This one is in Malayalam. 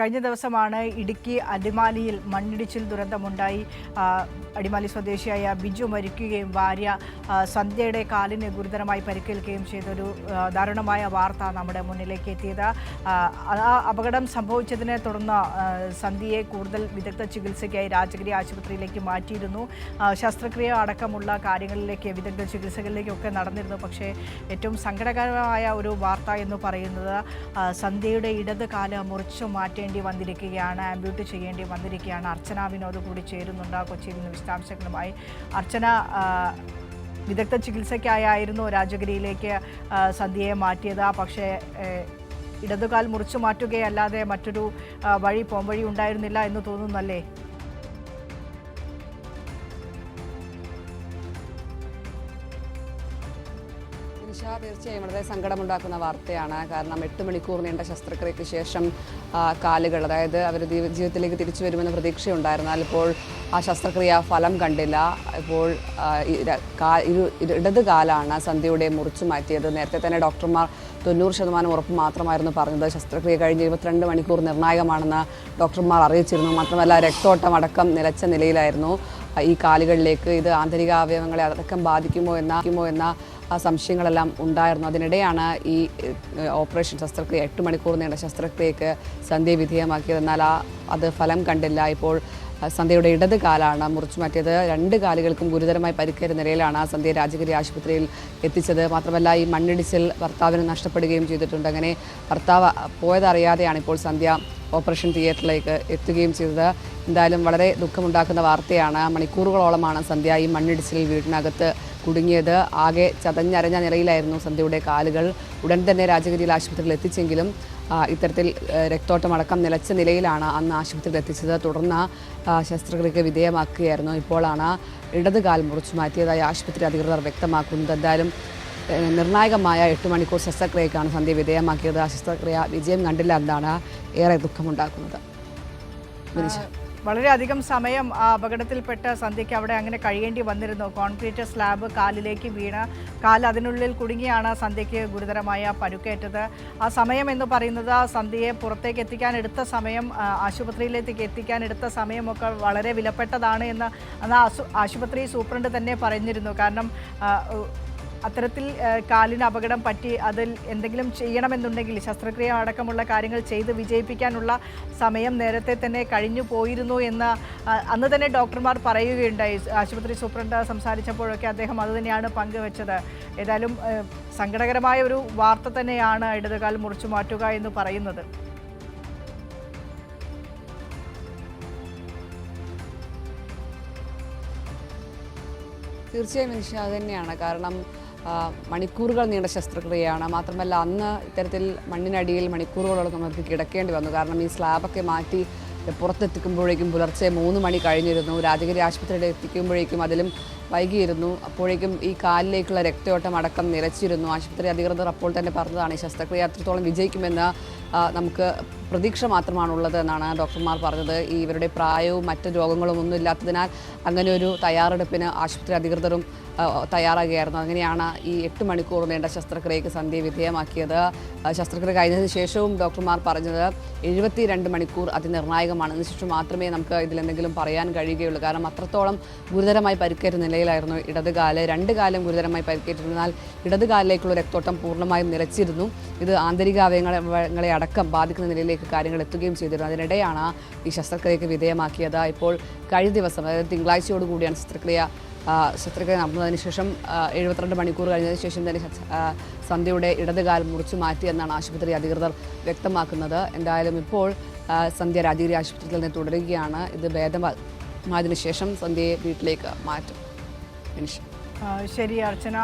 കഴിഞ്ഞ ദിവസമാണ് ഇടുക്കി അടിമാലിയിൽ മണ്ണിടിച്ചിൽ ദുരന്തമുണ്ടായി. അടിമാലി സ്വദേശിയായ ബിജു മരിക്കുകയും ഭാര്യ സന്ധ്യയുടെ കാലിന് ഗുരുതരമായി പരിക്കേൽക്കുകയും ചെയ്തൊരു ദാരുണമായ വാർത്ത നമ്മുടെ മുന്നിലേക്ക് എത്തിയത്. ആ, അപകടം സംഭവിച്ചതിനെ തുടർന്ന് സന്ധ്യയെ കൂടുതൽ വിദഗ്ധ ചികിത്സയ്ക്കായി രാജഗിരി ആശുപത്രിയിലേക്ക് മാറ്റിയിരുന്നു. ശസ്ത്രക്രിയ അടക്കമുള്ള കാര്യങ്ങളിലേക്ക് വിദഗ്ധ ചികിത്സകളിലേക്കൊക്കെ നടന്നിരുന്നു. പക്ഷേ ഏറ്റവും സങ്കടകരമായ ഒരു വാർത്ത എന്ന് പറയുന്നത് സന്ധ്യയുടെ ഇടത് കാൽ മുറിച്ചു മാറ്റേണ്ടി വന്നിരിക്കുകയാണ് ആംബ്യൂട്ട് ചെയ്യേണ്ടി വന്നിരിക്കുകയാണ്. അർച്ചന വിനോദ് കൂടി ചേരുന്നുണ്ട് കൊച്ചിയിൽ നിന്ന് വിശദാംശങ്ങളുമായി. അർച്ചന വിദഗ്ധ ചികിത്സയ്ക്കായിരുന്നു രാജഗിരിയിലേക്ക് സന്ധ്യയെ മാറ്റിയത്. പക്ഷേ ഇടതുകാൽ മുറിച്ചു മാറ്റുകയല്ലാതെ മറ്റൊരു വഴി പോംവഴി ഉണ്ടായിരുന്നില്ല എന്ന് തോന്നുന്നല്ലേ? നിഷ തീർച്ചയായും വളരെ സങ്കടമുണ്ടാക്കുന്ന വാർത്തയാണ്. കാരണം എട്ട് മണിക്കൂർ നീണ്ട ശസ്ത്രക്രിയയ്ക്ക് ശേഷം കാലുകൾ അതായത് അവർ ജീവിതത്തിലേക്ക് തിരിച്ചു വരുമെന്ന പ്രതീക്ഷയുണ്ടായിരുന്നാൽ ഇപ്പോൾ ആ ശസ്ത്രക്രിയ ഫലം കണ്ടില്ല. ഇപ്പോൾ ഇടത് കാലാണ് സന്ധ്യയുടെ മുറിച്ചു മാറ്റിയത്. നേരത്തെ തന്നെ ഡോക്ടർമാർ തൊണ്ണൂറ് ശതമാനം ഉറപ്പ് മാത്രമായിരുന്നു പറഞ്ഞത്. ശസ്ത്രക്രിയ കഴിഞ്ഞ് ഇരുപത്തിരണ്ട് മണിക്കൂർ നിർണായകമാണെന്ന് ഡോക്ടർമാർ അറിയിച്ചിരുന്നു. മാത്രമല്ല രക്തോട്ടം അടക്കം നിലച്ച നിലയിലായിരുന്നു. ഈ കാലുകളിലേക്ക് ഇത് ആന്തരിക അവയവങ്ങളെ അടക്കം ബാധിക്കുമോ എന്ന ബാധിക്കുമോ എന്ന സംശയങ്ങളെല്ലാം ഉണ്ടായിരുന്നു. അതിനിടെയാണ് ഈ ഓപ്പറേഷൻ ശസ്ത്രക്രിയ എട്ട് മണിക്കൂർ നീണ്ട ശസ്ത്രക്രിയക്ക് സന്ധ്യ വിധേയമാക്കിയത്. എന്നാൽ ആ അത് ഫലം കണ്ടില്ല. ഇപ്പോൾ സന്ധ്യയുടെ ഇടത് കാലാണ് മുറിച്ചു മാറ്റിയത്. രണ്ട് കാലുകൾക്കും ഗുരുതരമായി പരിക്കേറ്റ നിലയിലാണ് സന്ധ്യ രാജഗിരി ആശുപത്രിയിൽ എത്തിച്ചത്. മാത്രമല്ല ഈ മണ്ണിടിച്ചിൽ ഭർത്താവിന് നഷ്ടപ്പെടുകയും ചെയ്തിട്ടുണ്ട്. അങ്ങനെ ഭർത്താവ് പോയതറിയാതെയാണ് ഇപ്പോൾ സന്ധ്യ ഓപ്പറേഷൻ തിയേറ്ററിലേക്ക് എത്തുകയും ചെയ്തത്. എന്തായാലും വളരെ ദുഃഖമുണ്ടാക്കുന്ന വാർത്തയാണ്. മണിക്കൂറുകളോളമാണ് സന്ധ്യ ഈ മണ്ണിടിച്ചിലിൽ വീടിനകത്ത് കുടുങ്ങിയത്. ആകെ ചതഞ്ഞരഞ്ഞ നിലയിലായിരുന്നു സന്ധ്യയുടെ കാലുകൾ. ഉടൻ തന്നെ രാജഗിരിയിൽ ആശുപത്രിയിൽ എത്തിച്ചെങ്കിലും ഇത്തരത്തിൽ രക്തോട്ടമടക്കം നിലച്ച നിലയിലാണ് അന്ന് ആശുപത്രിയിൽ എത്തിച്ചത്. തുടർന്ന് ശസ്ത്രക്രിയക്ക് വിധേയമാക്കുകയായിരുന്നു. ഇപ്പോഴാണ് ഇടത് കാൽ മുറിച്ചു മാറ്റിയതായി ആശുപത്രി അധികൃതർ വ്യക്തമാക്കുന്നത്. എന്തായാലും നിർണായകമായ എട്ട് മണിക്കൂർ ശസ്ത്രക്രിയക്കാണ് സന്ധ്യ വിധേയമാക്കിയത്. ആ ശസ്ത്രക്രിയ വിജയം കണ്ടില്ല എന്നാണ് ഏറെ ദുഃഖമുണ്ടാക്കുന്നത്. വളരെയധികം സമയം ആ അപകടത്തിൽപ്പെട്ട സന്ധ്യയ്ക്ക് അവിടെ അങ്ങനെ കഴിയേണ്ടി വന്നിരുന്നു. കോൺക്രീറ്റ് സ്ലാബ് കാലിലേക്ക് വീണ് കാൽ അതിനുള്ളിൽ കുടുങ്ങിയാണ് സന്ധ്യയ്ക്ക് ഗുരുതരമായ പരുക്കേറ്റത്. ആ സമയം എന്ന് പറയുന്നത് സന്ധ്യയെ പുറത്തേക്ക് എത്തിക്കാൻ എടുത്ത സമയം ആശുപത്രിയിലേക്ക് എത്തിക്കാൻ എടുത്ത സമയമൊക്കെ വളരെ വിലപ്പെട്ടതാണ് എന്ന് അന്ന് ആശുപത്രി സൂപ്രണ്ട് തന്നെ പറഞ്ഞിരുന്നു. കാരണം അത്തരത്തിൽ കാലിന് അപകടം പറ്റി അതിൽ എന്തെങ്കിലും ചെയ്യണമെന്നുണ്ടെങ്കിൽ ശസ്ത്രക്രിയ അടക്കമുള്ള കാര്യങ്ങൾ ചെയ്ത് വിജയിപ്പിക്കാനുള്ള സമയം നേരത്തെ തന്നെ കഴിഞ്ഞു പോയിരുന്നു എന്ന് അന്ന് തന്നെ ഡോക്ടർമാർ പറയുകയുണ്ടായി. ആശുപത്രി സൂപ്രണ്ട് സംസാരിച്ചപ്പോഴൊക്കെ അദ്ദേഹം അതുതന്നെയാണ് പങ്കുവച്ചത്. ഏതായാലും സങ്കടകരമായ ഒരു വാർത്ത തന്നെയാണ് ഇടതുകാൽ മുറിച്ചു മാറ്റുക എന്ന് പറയുന്നത്. തീർച്ചയായും നിഷ തന്നെയാണ്. കാരണം മണിക്കൂറുകൾ നീണ്ട ശസ്ത്രക്രിയയാണ്. മാത്രമല്ല അന്ന് ഇത്തരത്തിൽ മണ്ണിനടിയിൽ മണിക്കൂറുകളോളം നമുക്ക് കിടക്കേണ്ടി വന്നു. കാരണം ഈ സ്ലാബൊക്കെ മാറ്റി പുറത്തെത്തിക്കുമ്പോഴേക്കും പുലർച്ചെ മൂന്ന് മണി കഴിഞ്ഞിരുന്നു. രാജഗിരി ആശുപത്രിയിൽ എത്തിക്കുമ്പോഴേക്കും അതിലും വൈകിയിരുന്നു. അപ്പോഴേക്കും ഈ കാലിലേക്കുള്ള രക്തയോട്ടം അടക്കം നിലച്ചിരുന്നു ആശുപത്രി അധികൃതർ അപ്പോൾ തന്നെ പറഞ്ഞതാണ് ഈ ശസ്ത്രക്രിയ അത്രത്തോളം വിജയിക്കുമെന്ന് നമുക്ക് പ്രതീക്ഷ മാത്രമാണുള്ളത് എന്നാണ് ഡോക്ടർമാർ പറഞ്ഞത്. ഈ ഇവരുടെ പ്രായവും മറ്റ് രോഗങ്ങളും ഒന്നും ഇല്ലാത്തതിനാൽ അങ്ങനെ ഒരു തയ്യാറെടുപ്പിന് ആശുപത്രി അധികൃതരും തയ്യാറാകുകയായിരുന്നു. അങ്ങനെയാണ് ഈ എട്ട് മണിക്കൂർ നീണ്ട ശസ്ത്രക്രിയക്ക് സന്ധ്യ വിധേയമാക്കിയത്. ശസ്ത്രക്രിയ കഴിഞ്ഞതിന് ശേഷവും ഡോക്ടർമാർ പറഞ്ഞത് എഴുപത്തി രണ്ട് മണിക്കൂർ അതിനിർണായകമാണ്. അതിനുശേഷം മാത്രമേ നമുക്ക് ഇതിലെന്തെങ്കിലും പറയാൻ കഴിയുകയുള്ളൂ. കാരണം അത്രത്തോളം ഗുരുതരമായി പരിക്കേറ്റ നിലയിലായിരുന്നു. ഇടതുകാൽ രണ്ട് കാലം ഗുരുതരമായി പരിക്കേറ്റിരുന്നാൽ ഇടതുകാലിലേക്കുള്ള രക്തോട്ടം പൂർണമായും നിലച്ചിരുന്നു ഇത് ആന്തരിക അവയവങ്ങളെ അടക്കം ബാധിക്കുന്ന നിലയിലേക്ക് കാര്യങ്ങൾ എത്തുകയും ചെയ്തിരുന്നു. അതിനിടെയാണ് ഈ ശസ്ത്രക്രിയക്ക് വിധേയമാക്കിയത്. ഇപ്പോൾ കഴിഞ്ഞ ദിവസം അതായത് തിങ്കളാഴ്ചയോടുകൂടിയാണ് ശസ്ത്രക്രിയ ശസ്ത്രക്രിയ നടന്നതിന് ശേഷം എഴുപത്തിരണ്ട് മണിക്കൂർ കഴിഞ്ഞതിന് ശേഷം തന്നെ സന്ധ്യയുടെ ഇടതുകാൽ മുറിച്ചു മാറ്റി എന്നാണ് ആശുപത്രി അധികൃതർ വ്യക്തമാക്കുന്നത്. എന്തായാലും ഇപ്പോൾ സന്ധ്യ രാജഗിരി ആശുപത്രിയിൽ നിന്ന് തുടരുകയാണ്. ഇത് ഭേദമായതിനു ശേഷം സന്ധ്യയെ വീട്ടിലേക്ക് മാറ്റും. ഫിനിഷ് ശരി അർച്ചന.